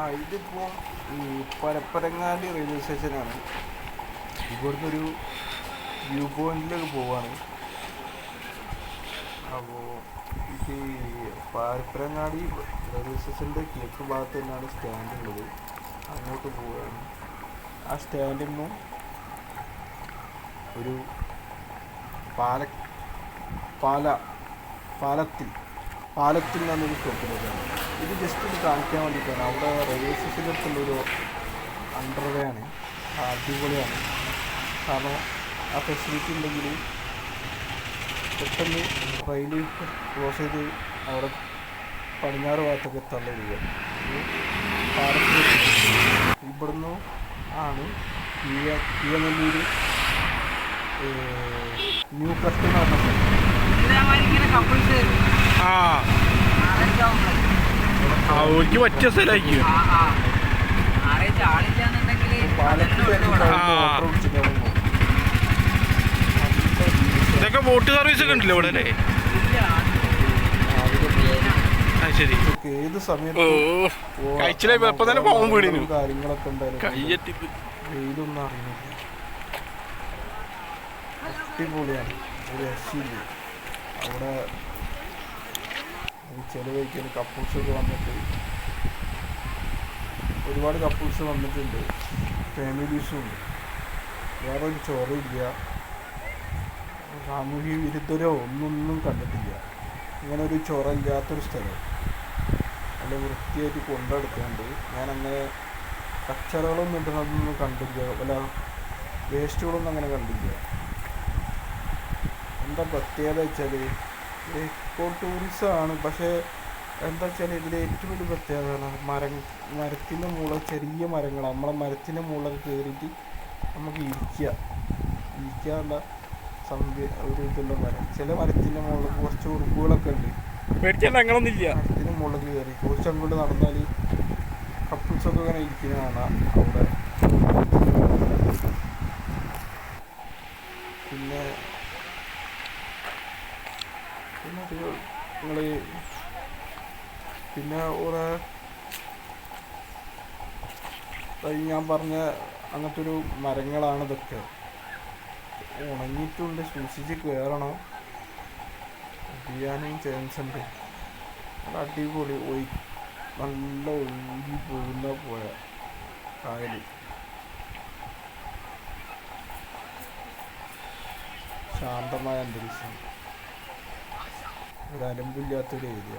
ആ ഇതിപ്പോൾ ഈ പരപ്പരങ്ങാടി റെയിൽവേ സ്റ്റേഷനാണ് ഇവിടുന്ന് ഒരു വ്യൂ പോയിന്റിലേക്ക് പോവാണ്. അപ്പോൾ ഈ പരപ്പരങ്ങാടി റെയിൽവേ സ്റ്റേഷന്റെ കിഴക്ക് ഭാഗത്ത് തന്നെയാണ് സ്റ്റാൻഡ് ഉള്ളത്. അങ്ങോട്ട് പോവുകയാണ് ആ സ്റ്റാൻഡിൽ നിന്നും ഒരു പാല പാല പാലത്തിൽ പാലത്തിൽ നിന്നൊരു ഷോപ്പിലേക്കാണ് ഇത് ജസ്റ്റ് ഒന്ന് കാണിക്കാൻ വേണ്ടിയിട്ടാണ്. അവിടെ റെയിൽവേ സ്റ്റേഷന്റെ അടുത്തുള്ളൊരു അണ്ടർവേ ആണ്. ആ, അടിപൊളിയാണ്. കാരണം ആ ഫെസിലിറ്റി ഉണ്ടെങ്കിൽ പെട്ടെന്ന് റെയിൽ ക്രോസ് ചെയ്ത് അവിടെ പടിഞ്ഞാറ് ഭാഗത്തൊക്കെ എത്താനുള്ള ഒരു പാലത്തിൽ ഇവിടുന്ന് ആണ് കീഴ കിയനെല്ലൂർ ന്യൂ കസ്റ്റമർ ആ ഓർക്ക് പറ്റിയ സ്ഥലമായിരിക്കും. ഇതൊക്കെ ബോട്ട് സർവീസ് ഒക്കെ ഉണ്ടല്ലോ ഇവിടെ അല്ലേ? ശരി. ഏത് സമയത്ത് പോവാം. കഴിച്ചില്ലേ ഇപ്പൊ തന്നെ പോകാൻ വീടിനു കാര്യങ്ങളൊക്കെ ഉണ്ടായിരുന്നു കയ്യെത്തിപ്പ്. വെയിലൊന്നും അറിയുന്നില്ല അടിപൊളിയാണ്. ഒരു രക്ഷയില്ല. അവിടെ ചിലവഴിക്കാൻ കപ്പിൾസ് ഒക്കെ വന്നിട്ട് ഒരുപാട് കപ്പിൾസ് വന്നിട്ടുണ്ട്. ഫാമിലീസും. വേറെ ഒരു ചോറയില്ല സാമൂഹിക വിരുദ്ധരോ ഒന്നൊന്നും കണ്ടിട്ടില്ല. ഇങ്ങനെ ഒരു ചൊറയില്ലാത്തൊരു സ്ഥലം. നല്ല വൃത്തിയായിട്ട് കൊണ്ടെടുക്കുന്നുണ്ട് ഞാനങ്ങനെ കച്ചറകളൊന്നും ഇടുന്നതൊന്നും കണ്ടില്ല. വല്ല വേസ്റ്റുകളൊന്നും അങ്ങനെ കണ്ടില്ല. എന്താ പ്രത്യേകത വെച്ചാൽ ടൂറിസം ആണ്. പക്ഷേ എന്താ വെച്ചാൽ ഇതിൽ ഏറ്റവും വലിയ പ്രത്യേകത മരം മരത്തിന്റെ മുകളിൽ ചെറിയ മരങ്ങൾ നമ്മളെ മരത്തിന്റെ മുകളിൽ കയറിയിട്ട് നമുക്ക് ഇരിക്കുക. ഇരിക്കാനുള്ള സംവി ഒരു ഇതുള്ള മരം. ചില മരത്തിന്റെ മുകളിൽ കുറച്ച് ഉറുപ്പുകളൊക്കെ ഉണ്ട്. മരത്തിന്റെ അങ്ങനൊന്നുമില്ല മുകളിൽ കയറി. കുറച്ച് അങ്ങോട്ട് നടന്നാൽ കപ്പിൾസൊക്കെ ഇങ്ങനെ ഇരിക്കുന്ന കാണാം. അവിടെ. പിന്നെ പിന്നെ നിങ്ങൾ പിന്നെ കുറേ ഞാൻ പറഞ്ഞ അങ്ങനത്തെ ഒരു മരങ്ങളാണ് ഇതൊക്കെ. ഉണങ്ങിയിട്ടുണ്ട് സൂക്ഷിച്ച് കയറണം ചെയ്യാനും ചാൻസ് ഉണ്ട്. നല്ല അടിപൊളി. ഒഴി നല്ല ഒഴുകി പോകുന്ന പോയ കായൽ ശാന്തമായ അന്തരീക്ഷം. ഒരു അലമ്പില്ലാത്തൊരു ഏരിയ.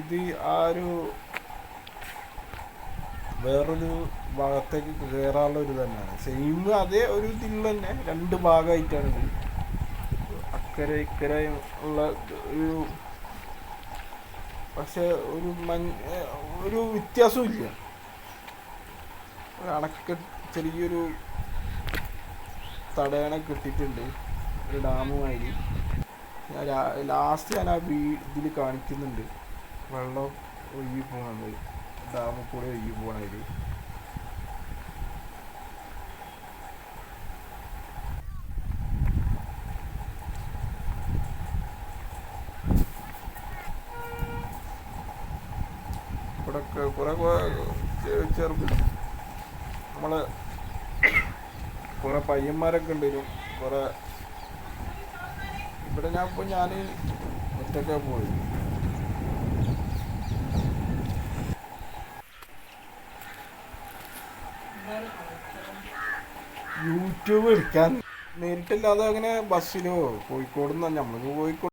ഇത് ആ ഒരു വേറൊരു ഭാഗത്തേക്ക് കയറാനുള്ള ഒരു തന്നെയാണ് സെയിം അതേ ഒരു ഇതിൽ തന്നെ രണ്ട് ഭാഗമായിട്ടാണ് ഇത്. അക്കരെ ഇക്കരെ ഉള്ള ഒരു പക്ഷെ ഒരു മഞ്ഞ ഒരു വ്യത്യാസവും ഇല്ല. ഒരു അണക്ക ചെറിയൊരു തടയണ ഇട്ടിട്ടുണ്ട് ഒരു ഡാമുമായി ഞാൻ ലാസ്റ്റ് ഞാൻ ആ വീ ഇതിൽ കാണിക്കുന്നുണ്ട്. വെള്ളം ഒഴുകി പോകുന്നത് ഡാമിൽ കൂടെ ഒഴുകി പോകണതിൽ ഇവിടെയൊക്കെ കുറെ ചെറുപ്പ് നമ്മളെ കുറേ പയ്യന്മാരൊക്കെ ഉണ്ടേനും കുറെ ഇവിടെ ഞാൻ ഇപ്പോൾ ഞാൻ ഒറ്റയ്ക്കാ പോയി യൂട്യൂബ് എടുക്കാൻ നേരിട്ടില്ലാതെ അങ്ങനെ ബസ്സിലോ കോഴിക്കോട് നമ്മൾക്ക് കോഴിക്കോട്